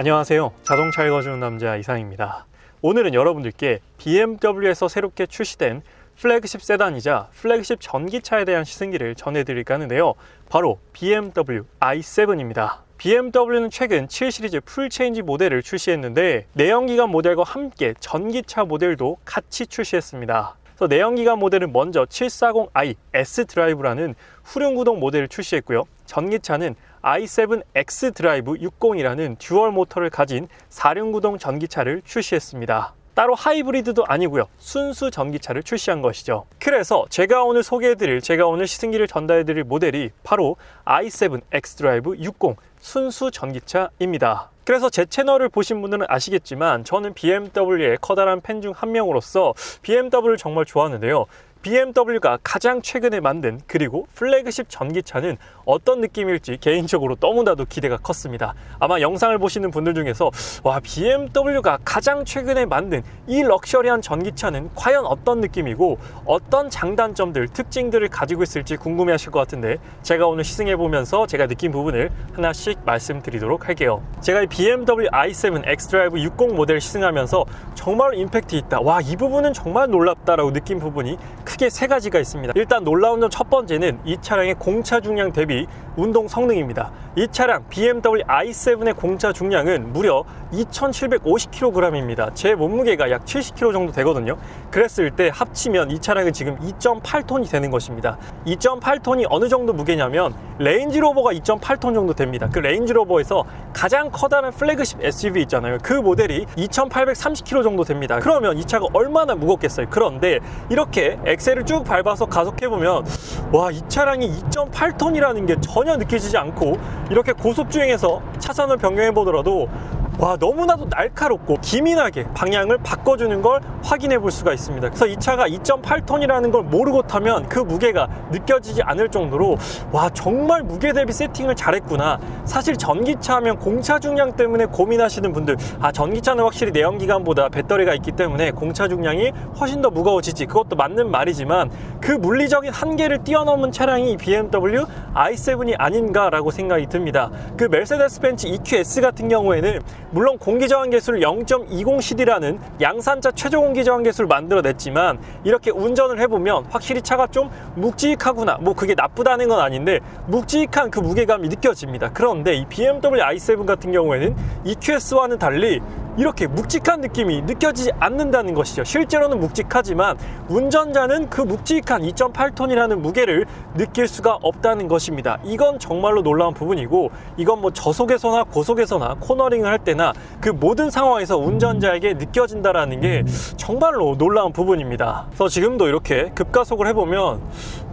안녕하세요. 자동차 읽어주는 남자 이상입니다. 오늘은 여러분들께 BMW에서 새롭게 출시된 플래그십 세단이자 플래그십 전기차에 대한 시승기를 전해드릴까 하는데요. 바로 BMW i7입니다. BMW는 최근 7 시리즈 풀 체인지 모델을 출시했는데 내연기관 모델과 함께 전기차 모델도 같이 출시했습니다. 그래서 내연기관 모델은 먼저 740i S 드라이브라는 후륜구동 모델을 출시했고요. 전기차는 i7X 드라이브 60이라는 듀얼 모터를 가진 4륜구동 전기차를 출시했습니다. 따로 하이브리드도 아니고요. 순수 전기차를 출시한 것이죠. 그래서 제가 오늘 소개해드릴, 제가 오늘 시승기를 전달해드릴 모델이 바로 i7X 드라이브 60 순수 전기차입니다. 그래서 제 채널을 보신 분들은 아시겠지만 저는 BMW의 커다란 팬 중 한 명으로서 BMW를 정말 좋아하는데요. BMW가 가장 최근에 만든 그리고 플래그십 전기차는 어떤 느낌일지 개인적으로 너무나도 기대가 컸습니다. 아마 영상을 보시는 분들 중에서 와 BMW가 가장 최근에 만든 이 럭셔리한 전기차는 과연 어떤 느낌이고 어떤 장단점들 특징들을 가지고 있을지 궁금해하실 것 같은데 제가 오늘 시승해 보면서 제가 느낀 부분을 하나씩 말씀드리도록 할게요. 제가 이 BMW i7 X드라이브 60 모델 시승하면서 정말 임팩트 있다. 와 이 부분은 정말 놀랍다라고 느낀 부분이 크게 세 가지가 있습니다. 일단 놀라운 점 첫 번째는 이 차량의 공차 중량 대비 운동 성능입니다. 이 차량 BMW i7의 공차 중량은 무려 2,750kg입니다. 제 몸무게가 약 70kg 정도 되거든요. 그랬을 때 합치면 이 차량은 지금 2.8톤이 되는 것입니다. 2.8톤이 어느 정도 무게냐면 레인지로버가 2.8톤 정도 됩니다. 그 레인지로버에서 가장 커다란 플래그십 SUV 있잖아요. 그 모델이 2,830kg 정도 됩니다. 그러면 이 차가 얼마나 무겁겠어요. 그런데 이렇게 엑셀을 쭉 밟아서 가속해보면 와, 이 차량이 2.8톤이라는 게 전혀 느껴지지 않고 이렇게 고속주행해서 차선을 변경해 보더라도 와 너무나도 날카롭고 기민하게 방향을 바꿔주는 걸 확인해 볼 수가 있습니다. 그래서 이 차가 2.8톤이라는 걸 모르고 타면 그 무게가 느껴지지 않을 정도로 와 정말 무게 대비 세팅을 잘했구나. 사실 전기차 하면 공차 중량 때문에 고민하시는 분들 아 전기차는 확실히 내연기관보다 배터리가 있기 때문에 공차 중량이 훨씬 더 무거워지지. 그것도 맞는 말이지만 그 물리적인 한계를 뛰어넘은 차량이 BMW i7이 아닌가라고 생각이 듭니다. 그 메르세데스 벤츠 EQS 같은 경우에는 물론 공기저항 계수를 0.20CD라는 양산차 최저 공기저항 계수를 만들어냈지만 이렇게 운전을 해보면 확실히 차가 좀 묵직하구나 뭐 그게 나쁘다는 건 아닌데 묵직한 그 무게감이 느껴집니다 그런데 이 BMW i7 같은 경우에는 EQS와는 달리 이렇게 묵직한 느낌이 느껴지지 않는다는 것이죠. 실제로는 묵직하지만 운전자는 그 묵직한 2.8톤이라는 무게를 느낄 수가 없다는 것입니다. 이건 정말로 놀라운 부분이고 이건 뭐 저속에서나 고속에서나 코너링을 할 때나 그 모든 상황에서 운전자에게 느껴진다라는 게 정말로 놀라운 부분입니다. 그래서 지금도 이렇게 급가속을 해보면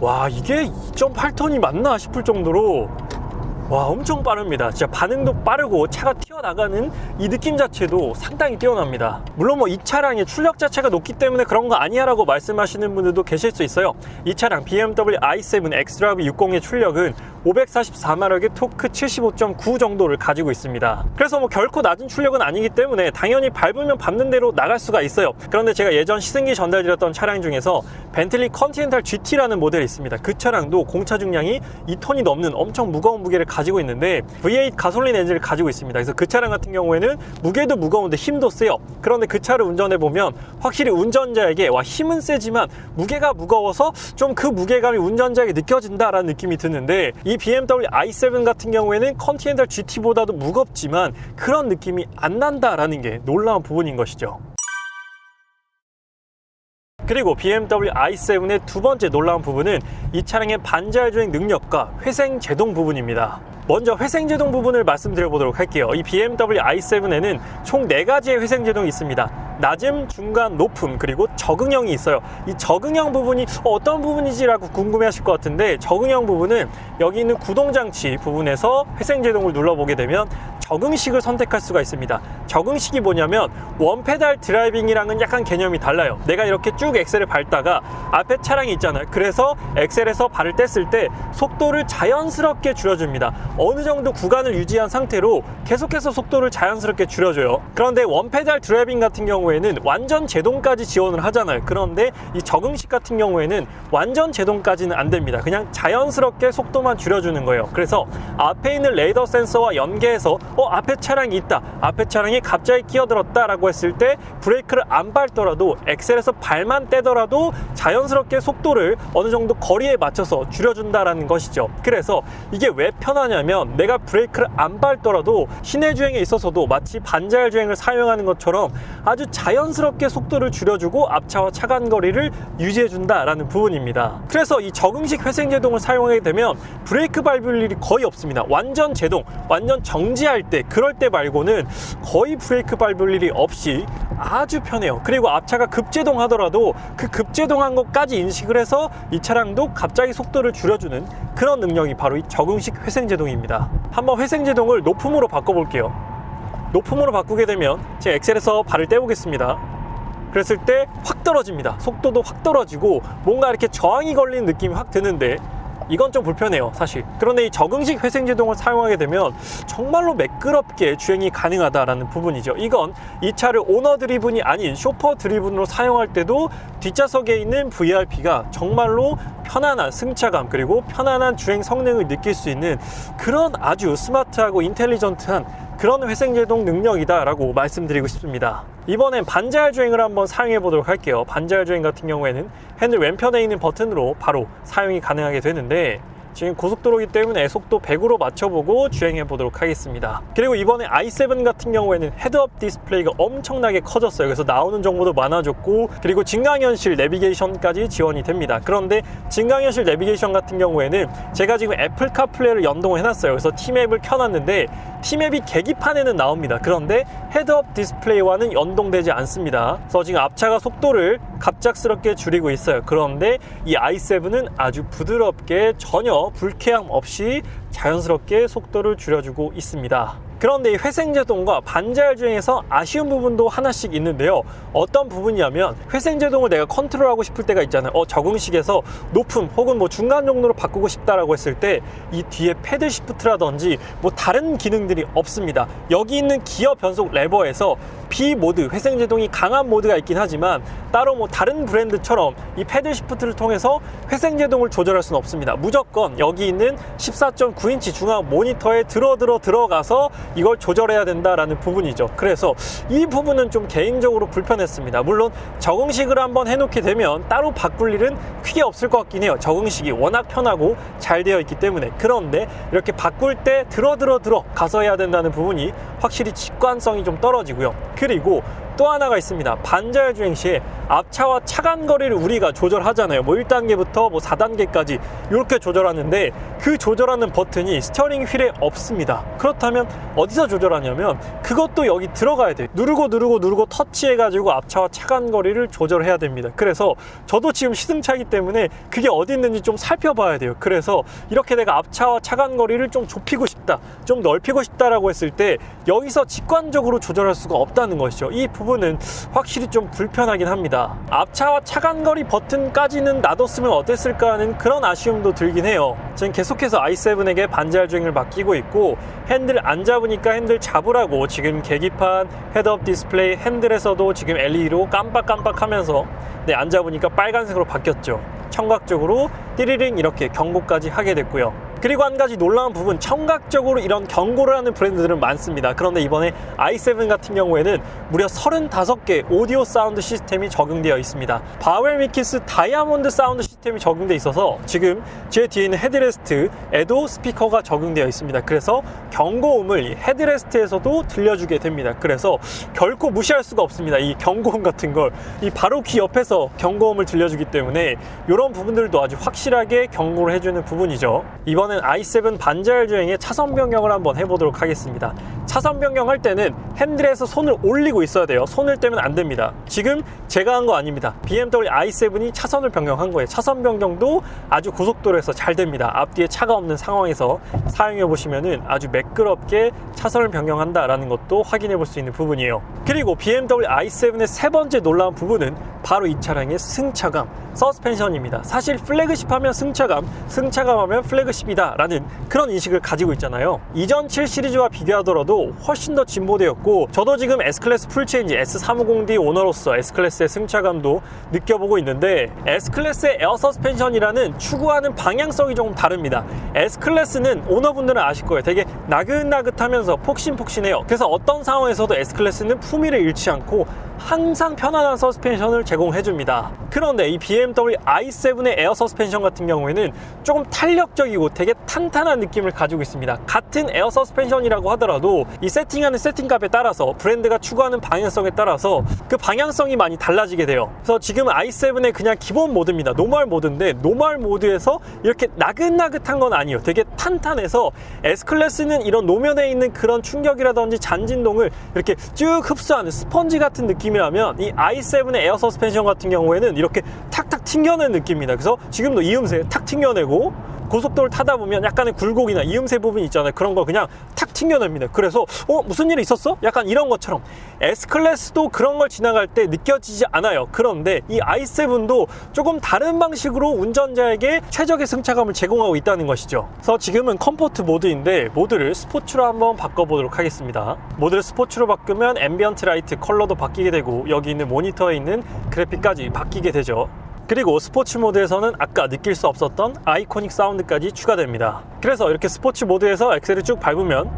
와 이게 2.8톤이 맞나 싶을 정도로 와 엄청 빠릅니다. 진짜 반응도 빠르고 차가 튀어나가는 이 느낌 자체도 상당히 뛰어납니다. 물론 뭐 이 차량의 출력 자체가 높기 때문에 그런 거 아니야 라고 말씀하시는 분들도 계실 수 있어요. 이 차량 BMW i7 X드라이브 60의 출력은 544마력의 토크 75.9 정도를 가지고 있습니다. 그래서 뭐 결코 낮은 출력은 아니기 때문에 당연히 밟으면 밟는 대로 나갈 수가 있어요. 그런데 제가 예전 시승기 전달드렸던 차량 중에서 벤틀리 컨티넨탈 GT라는 모델이 있습니다. 그 차량도 공차 중량이 2톤이 넘는 엄청 무거운 무게를 가지고 있는데 V8 가솔린 엔진을 가지고 있습니다 그래서 그 차량 같은 경우에는 무게도 무거운데 힘도 세요 그런데 그 차를 운전해 보면 확실히 운전자에게 와 힘은 세지만 무게가 무거워서 좀 그 무게감이 운전자에게 느껴진다라는 느낌이 드는데 이 BMW i7 같은 경우에는 컨티넨탈 GT보다도 무겁지만 그런 느낌이 안 난다라는 게 놀라운 부분인 것이죠. 그리고 BMW i7의 두 번째 놀라운 부분은 이 차량의 반자율 주행 능력과 회생 제동 부분입니다. 먼저 회생 제동 부분을 말씀드려 보도록 할게요. 이 BMW i7에는 총 4가지의 회생 제동이 있습니다. 낮음, 중간, 높음, 그리고 적응형이 있어요. 이 적응형 부분이 어떤 부분이지라고 궁금해 하실 것 같은데 적응형 부분은 여기 있는 구동장치 부분에서 회생 제동을 눌러보게 되면 적응식을 선택할 수가 있습니다. 적응식이 뭐냐면 원페달 드라이빙이랑은 약간 개념이 달라요. 내가 이렇게 쭉 엑셀을 밟다가 앞에 차량이 있잖아요. 그래서 엑셀에서 발을 뗐을 때 속도를 자연스럽게 줄여줍니다. 어느 정도 구간을 유지한 상태로 계속해서 속도를 자연스럽게 줄여줘요. 그런데 원페달 드라이빙 같은 경우 경우에는 완전 제동까지 지원을 하잖아요. 그런데 이 적응식 같은 경우에는 완전 제동까지는 안 됩니다. 그냥 자연스럽게 속도만 줄여주는 거예요. 그래서 앞에 있는 레이더 센서와 연계해서 어 앞에 차량이 있다. 앞에 차량이 갑자기 끼어들었다라고 했을 때 브레이크를 안 밟더라도 엑셀에서 발만 떼더라도 자연스럽게 속도를 어느 정도 거리에 맞춰서 줄여준다라는 것이죠. 그래서 이게 왜 편하냐면 내가 브레이크를 안 밟더라도 시내 주행에 있어서도 마치 반자율 주행을 사용하는 것처럼 아주 자연스럽게 속도를 줄여주고 앞차와 차간 거리를 유지해준다라는 부분입니다. 그래서 이 적응식 회생 제동을 사용하게 되면 브레이크 밟을 일이 거의 없습니다. 완전 제동, 완전 정지할 때 그럴 때 말고는 거의 브레이크 밟을 일이 없이 아주 편해요. 그리고 앞차가 급제동 하더라도 그 급제동한 것까지 인식을 해서 이 차량도 갑자기 속도를 줄여주는 그런 능력이 바로 이 적응식 회생 제동입니다. 한번 회생 제동을 높음으로 바꿔볼게요. 높음으로 바꾸게 되면 제 엑셀에서 발을 떼보겠습니다. 그랬을 때 확 떨어집니다. 속도도 확 떨어지고 뭔가 이렇게 저항이 걸리는 느낌이 확 드는데 이건 좀 불편해요, 사실. 그런데 이 적응식 회생 제동을 사용하게 되면 정말로 매끄럽게 주행이 가능하다라는 부분이죠. 이건 이 차를 오너 드리븐이 아닌 쇼퍼 드리븐으로 사용할 때도 뒷좌석에 있는 VRP가 정말로 편안한 승차감 그리고 편안한 주행 성능을 느낄 수 있는 그런 아주 스마트하고 인텔리전트한 그런 회생제동 능력이다라고 말씀드리고 싶습니다. 이번엔 반자율 주행을 한번 사용해 보도록 할게요. 반자율 주행 같은 경우에는 핸들 왼편에 있는 버튼으로 바로 사용이 가능하게 되는데 지금 고속도로이기 때문에 속도 100으로 맞춰보고 주행해 보도록 하겠습니다. 그리고 이번에 i7 같은 경우에는 헤드업 디스플레이가 엄청나게 커졌어요. 그래서 나오는 정보도 많아졌고 그리고 증강현실 내비게이션까지 지원이 됩니다. 그런데 증강현실 내비게이션 같은 경우에는 제가 지금 애플 카플레이를 연동을 해놨어요. 그래서 티맵을 켜놨는데 티맵이 계기판에는 나옵니다. 그런데 헤드업 디스플레이와는 연동되지 않습니다. 그래서 지금 앞차가 속도를 갑작스럽게 줄이고 있어요. 그런데 이 i7은 아주 부드럽게 전혀 불쾌함 없이 자연스럽게 속도를 줄여주고 있습니다. 그런데 이 회생제동과 반자율 주행에서 아쉬운 부분도 하나씩 있는데요. 어떤 부분이냐면 회생제동을 내가 컨트롤하고 싶을 때가 있잖아요. 어, 적응식에서 높음 혹은 뭐 중간 정도로 바꾸고 싶다라고 했을 때 이 뒤에 패드 시프트라든지 뭐 다른 기능들이 없습니다. 여기 있는 기어 변속 레버에서 B 모드 회생제동이 강한 모드가 있긴 하지만 따로 뭐 다른 브랜드처럼 이 패드 시프트를 통해서 회생제동을 조절할 수는 없습니다. 무조건 여기 있는 14.9인치 중앙 모니터에 들어 들어 들어가서 이걸 조절해야 된다라는 부분이죠. 그래서 이 부분은 좀 개인적으로 불편했습니다. 물론 적응식을 한번 해놓게 되면 따로 바꿀 일은 크게 없을 것 같긴 해요. 적응식이 워낙 편하고 잘 되어 있기 때문에 그런데 이렇게 바꿀 때 들어 들어 들어 가서 해야 된다는 부분이 확실히 직관성이 좀 떨어지고요. 그리고 또 하나가 있습니다. 반자율 주행 시에 앞차와 차간 거리를 우리가 조절하잖아요. 뭐 1단계부터 뭐 4단계까지 이렇게 조절하는데 그 조절하는 버튼이 스티어링 휠에 없습니다. 그렇다면 어디서 조절하냐면 그것도 여기 들어가야 돼요. 누르고 누르고 누르고 터치해가지고 앞차와 차간 거리를 조절해야 됩니다. 그래서 저도 지금 시승차이기 때문에 그게 어디 있는지 좀 살펴봐야 돼요. 그래서 이렇게 내가 앞차와 차간 거리를 좀 좁히고 싶다, 좀 넓히고 싶다라고 했을 때 여기서 직관적으로 조절할 수가 없다는 것이죠. 이 부분 은 확실히 좀 불편하긴 합니다. 앞차와 차간 거리 버튼까지는 놔뒀으면 어땠을까 하는 그런 아쉬움도 들긴 해요. 지금 계속해서 i7에게 반자율 주행을 맡기고 있고 핸들 안 잡으니까 핸들 잡으라고 지금 계기판, 헤드업 디스플레이, 핸들에서도 지금 LED로 깜빡깜빡 하면서 네, 안 잡으니까 빨간색으로 바뀌었죠. 청각적으로 띠리링 이렇게 경고까지 하게 됐고요. 그리고 한 가지 놀라운 부분 청각적으로 이런 경고를 하는 브랜드들은 많습니다. 그런데 이번에 i7 같은 경우에는 무려 35개 오디오 사운드 시스템이 적용되어 있습니다. 바웰 미키스 다이아몬드 사운드 시스템 이 적용되어 있어서 지금 제 뒤에 있는 헤드레스트 에도 스피커가 적용되어 있습니다. 그래서 경고음을 이 헤드레스트에서도 들려주게 됩니다. 그래서 결코 무시할 수가 없습니다. 이 경고음 같은 걸 이 바로 귀 옆에서 경고음을 들려주기 때문에 이런 부분들도 아주 확실하게 경고를 해주는 부분이죠. 이번엔 i7 반자율 주행의 차선 변경을 한번 해보도록 하겠습니다. 차선 변경할 때는 핸들에서 손을 올리고 있어야 돼요. 손을 떼면 안 됩니다. 지금 제가 한 거 아닙니다. BMW i7이 차선을 변경한 거예요. 차선 변경도 아주 고속도로에서 잘 됩니다. 앞뒤에 차가 없는 상황에서 사용해 보시면은 아주 매끄럽게 차선을 변경한다라는 것도 확인해 볼 수 있는 부분이에요. 그리고 BMW i7의 세 번째 놀라운 부분은 바로 이 차량의 승차감, 서스펜션입니다. 사실 플래그십 하면 승차감, 승차감 하면 플래그십이다 라는 그런 인식을 가지고 있잖아요. 이전 7 시리즈와 비교하더라도 훨씬 더 진보되었고 저도 지금 S클래스 풀체인지 S350D 오너로서 S클래스의 승차감도 느껴보고 있는데 S클래스의 에어 서 스펜션이라는 추구하는 방향성이 조금 다릅니다. S클래스는 오너분들은 아실 거예요. 되게 나긋나긋하면서 폭신폭신해요. 그래서 어떤 상황에서도 S클래스는 품위를 잃지 않고 항상 편안한 서스펜션을 제공해 줍니다. 그런데 이 BMW i7의 에어 서스펜션 같은 경우에는 조금 탄력적이고 되게 탄탄한 느낌을 가지고 있습니다. 같은 에어 서스펜션이라고 하더라도 이 세팅하는 세팅값에 따라서 브랜드가 추구하는 방향성에 따라서 그 방향성이 많이 달라지게 돼요. 그래서 지금 i7의 그냥 기본 모드입니다. 노멀 모드인데 노멀 모드에서 이렇게 나긋나긋한 건 아니에요. 되게 탄탄해서 S클래스는 이런 노면에 있는 그런 충격이라든지 잔진동을 이렇게 쭉 흡수하는 스펀지 같은 느낌 이라면 이 i7의 에어 서스펜션 같은 경우에는 이렇게 탁탁 튕겨내는 느낌입니다. 그래서 지금도 이 음새 탁 튕겨내고 고속도로를 타다 보면 약간의 굴곡이나 이음새 부분이 있잖아요. 그런 걸 그냥 탁 튕겨냅니다. 그래서 어 무슨 일이 있었어? 약간 이런 것처럼 S 클래스도 그런 걸 지나갈 때 느껴지지 않아요. 그런데 이 i7도 조금 다른 방식으로 운전자에게 최적의 승차감을 제공하고 있다는 것이죠. 그래서 지금은 컴포트 모드인데 모드를 스포츠로 한번 바꿔보도록 하겠습니다. 모드를 스포츠로 바꾸면 앰비언트 라이트 컬러도 바뀌게 되고 여기 있는 모니터에 있는 그래픽까지 바뀌게 되죠. 그리고 스포츠 모드에서는 아까 느낄 수 없었던 아이코닉 사운드까지 추가됩니다. 그래서 이렇게 스포츠 모드에서 엑셀을 쭉 밟으면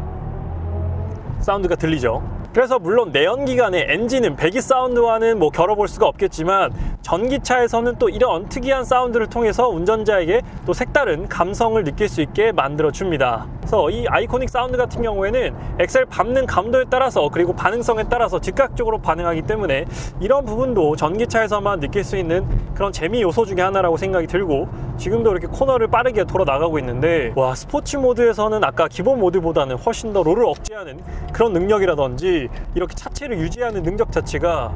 사운드가 들리죠. 그래서 물론 내연기관의 엔진은 배기 사운드와는 뭐 겨뤄볼 수가 없겠지만 전기차에서는 또 이런 특이한 사운드를 통해서 운전자에게 또 색다른 감성을 느낄 수 있게 만들어 줍니다. 그래서 이 아이코닉 사운드 같은 경우에는 엑셀 밟는 감도에 따라서 그리고 반응성에 따라서 즉각적으로 반응하기 때문에 이런 부분도 전기차에서만 느낄 수 있는 그런 재미 요소 중에 하나라고 생각이 들고 지금도 이렇게 코너를 빠르게 돌아 나가고 있는데 와 스포츠 모드에서는 아까 기본 모드보다는 훨씬 더 롤을 억제하는 그런 능력이라든지 이렇게 차체를 유지하는 능력 자체가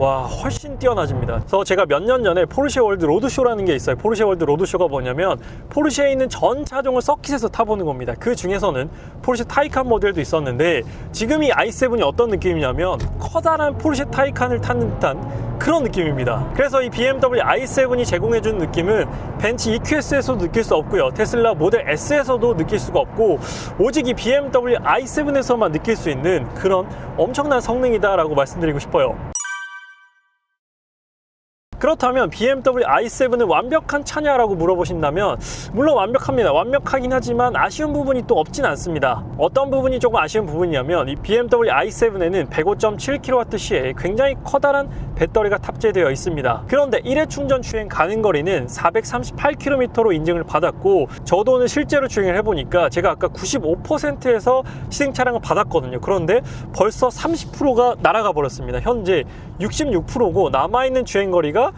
와 훨씬 뛰어나집니다. 그래서 제가 몇 년 전에 포르쉐 월드 로드쇼라는 게 있어요. 포르쉐 월드 로드쇼가 뭐냐면 포르쉐에 있는 전 차종을 서킷에서 타보는 겁니다. 그 중에서는 포르쉐 타이칸 모델도 있었는데 지금 이 i7이 어떤 느낌이냐면 커다란 포르쉐 타이칸을 타는 듯한 그런 느낌입니다. 그래서 이 BMW i7이 제공해준 느낌은 벤츠 EQS에서도 느낄 수 없고요. 테슬라 모델 S에서도 느낄 수가 없고 오직 이 BMW i7에서만 느낄 수 있는 그런 엄청난 성능이다 라고 말씀드리고 싶어요. 그렇다면 BMW i7은 완벽한 차냐라고 물어보신다면 물론 완벽합니다. 완벽하긴 하지만 아쉬운 부분이 또 없진 않습니다. 어떤 부분이 조금 아쉬운 부분이냐면 이 BMW i7에는 105.7kWh의 굉장히 커다란 배터리가 탑재되어 있습니다. 그런데 1회 충전 주행 가능 거리는 438km로 인증을 받았고 저도 오늘 실제로 주행을 해보니까 제가 아까 95%에서 시승 차량을 받았거든요. 그런데 벌써 30%가 날아가 버렸습니다. 현재 66%고 남아있는 주행 거리가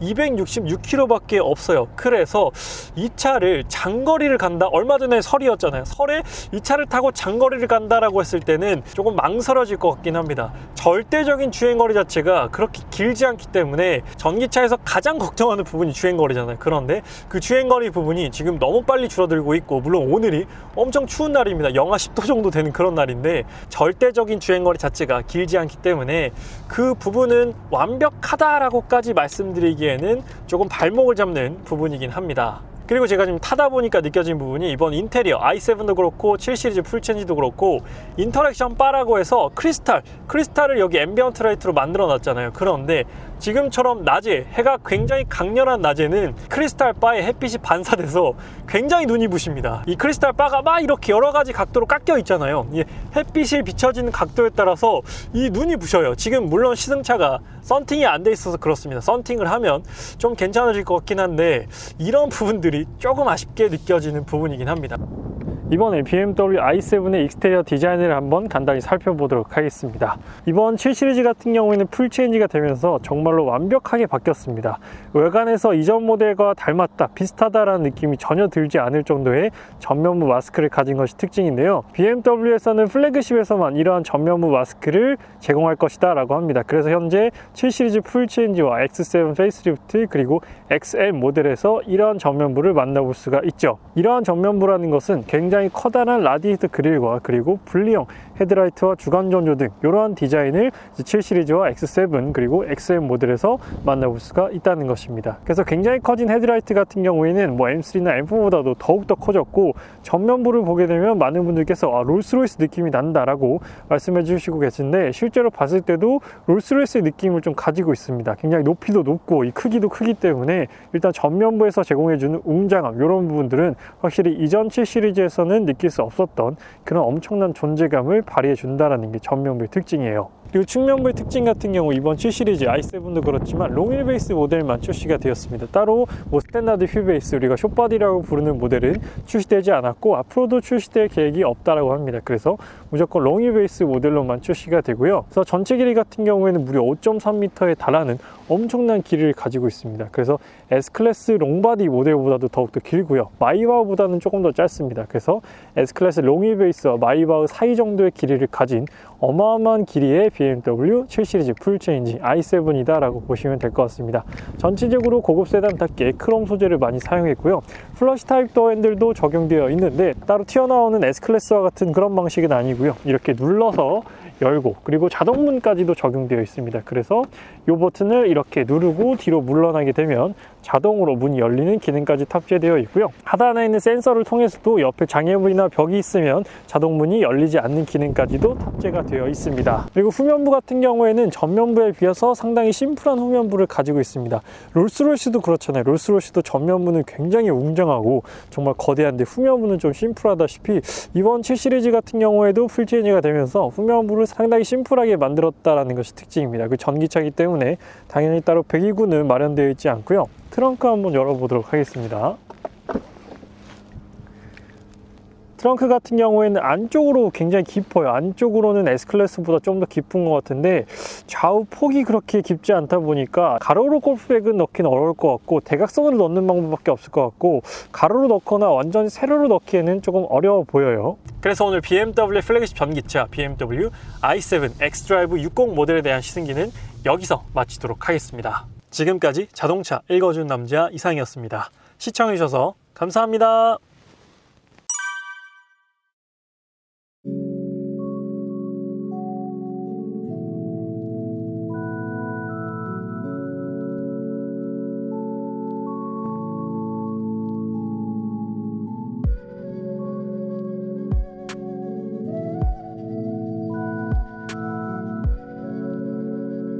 266km밖에 없어요. 그래서 이 차를 장거리를 간다. 얼마 전에 설이었잖아요. 설에 이 차를 타고 장거리를 간다라고 했을 때는 조금 망설여질 것 같긴 합니다. 절대적인 주행거리 자체가 그렇게 길지 않기 때문에 전기차에서 가장 걱정하는 부분이 주행거리잖아요. 그런데 그 주행거리 부분이 지금 너무 빨리 줄어들고 있고 물론 오늘이 엄청 추운 날입니다. 영하 10도 정도 되는 그런 날인데 절대적인 주행거리 자체가 길지 않기 때문에 그 부분은 완벽하다라고까지 말씀드리기에 에는 조금 발목을 잡는 부분이긴 합니다. 그리고 제가 지금 타다 보니까 느껴진 부분이 이번 인테리어 i7도 그렇고 7 시리즈 풀체인지도 그렇고 인터랙션 바라고 해서 크리스탈 크리스탈을 여기 앰비언트 라이트로 만들어 놨잖아요 그런데 지금처럼 낮에 해가 굉장히 강렬한 낮에는 크리스탈 바에 햇빛이 반사돼서 굉장히 눈이 부십니다. 이 크리스탈 바가 막 이렇게 여러 가지 각도로 깎여 있잖아요. 이 햇빛이 비춰지는 각도에 따라서 이 눈이 부셔요. 지금 물론 시승차가 썬팅이 안 돼 있어서 그렇습니다. 썬팅을 하면 좀 괜찮아질 것 같긴 한데 이런 부분들이 조금 아쉽게 느껴지는 부분이긴 합니다. 이번에 BMW i7의 익스테리어 디자인을 한번 간단히 살펴보도록 하겠습니다. 이번 7 시리즈 같은 경우에는 풀체인지가 되면서 정말로 완벽하게 바뀌었습니다. 외관에서 이전 모델과 닮았다, 비슷하다라는 느낌이 전혀 들지 않을 정도의 전면부 마스크를 가진 것이 특징인데요. BMW에서는 플래그십에서만 이러한 전면부 마스크를 제공할 것이다 라고 합니다. 그래서 현재 7 시리즈 풀체인지와 X7 페이스리프트 그리고 XM 모델에서 이러한 전면부를 만나볼 수가 있죠. 이러한 전면부라는 것은 굉장히 굉장히 커다란 라디에이터 그릴과 그리고 분리형 헤드라이트와 주간 전조 등 이러한 디자인을 7 시리즈와 X7 그리고 XM 모델에서 만나볼 수가 있다는 것입니다. 그래서 굉장히 커진 헤드라이트 같은 경우에는 뭐 M3나 M4보다도 더욱더 커졌고 전면부를 보게 되면 많은 분들께서 아, 롤스로이스 느낌이 난다라고 말씀해 주시고 계신데 실제로 봤을 때도 롤스로이스 느낌을 좀 가지고 있습니다. 굉장히 높이도 높고 이 크기도 크기 때문에 일단 전면부에서 제공해주는 웅장함 이런 부분들은 확실히 이전 7 시리즈에서는 느낄 수 없었던 그런 엄청난 존재감을 발휘해 준다라는 게 전면부의 특징이에요. 그리고 측면부의 특징 같은 경우 이번 7 시리즈 i7도 그렇지만 롱휠 베이스 모델만 출시가 되었습니다. 따로 뭐 스탠다드 휠 베이스 우리가 숏바디라고 부르는 모델은 출시되지 않았고 앞으로도 출시될 계획이 없다라고 합니다. 그래서 무조건 롱휠 베이스 모델로만 출시가 되고요. 그래서 전체 길이 같은 경우에는 무려 5.3m에 달하는 엄청난 길이를 가지고 있습니다. 그래서 S클래스 롱바디 모델보다도 더욱더 길고요. 마이바흐보다는 조금 더 짧습니다. 그래서 S클래스 롱휠 베이스와 마이바흐 사이 정도의 길이를 가진 어마어마한 길이의 BMW 7 시리즈 풀체인지 i7이다 라고 보시면 될 것 같습니다. 전체적으로 고급 세단답게 크롬 소재를 많이 사용했고요. 플러시 타입 도어 핸들도 적용되어 있는데 따로 튀어나오는 S클래스와 같은 그런 방식은 아니고요. 이렇게 눌러서 열고 그리고 자동문까지도 적용되어 있습니다. 그래서 이 버튼을 이렇게 누르고 뒤로 물러나게 되면 자동으로 문이 열리는 기능까지 탑재되어 있고요. 하단에 있는 센서를 통해서도 옆에 장애물이나 벽이 있으면 자동 문이 열리지 않는 기능까지도 탑재가 되어 있습니다. 그리고 후면부 같은 경우에는 전면부에 비해서 상당히 심플한 후면부를 가지고 있습니다. 롤스로이스도 그렇잖아요. 롤스로이스도 전면부는 굉장히 웅장하고 정말 거대한데 후면부는 좀 심플하다시피 이번 7 시리즈 같은 경우에도 풀체인지가 되면서 후면부를 상당히 심플하게 만들었다라는 것이 특징입니다. 그 전기차이기 때문에 당연히 따로 배기구는 마련되어 있지 않고요. 트렁크 한번 열어보도록 하겠습니다. 트렁크 같은 경우에는 안쪽으로 굉장히 깊어요. 안쪽으로는 S클래스보다 좀 더 깊은 것 같은데 좌우 폭이 그렇게 깊지 않다 보니까 가로로 골프백은 넣기는 어려울 것 같고 대각선으로 넣는 방법밖에 없을 것 같고 가로로 넣거나 완전히 세로로 넣기에는 조금 어려워 보여요. 그래서 오늘 BMW 플래그십 전기차 BMW i7 x드라이브 60 모델에 대한 시승기는 여기서 마치도록 하겠습니다. 지금까지 자동차 읽어준 남자 이상이었습니다. 시청해주셔서 감사합니다.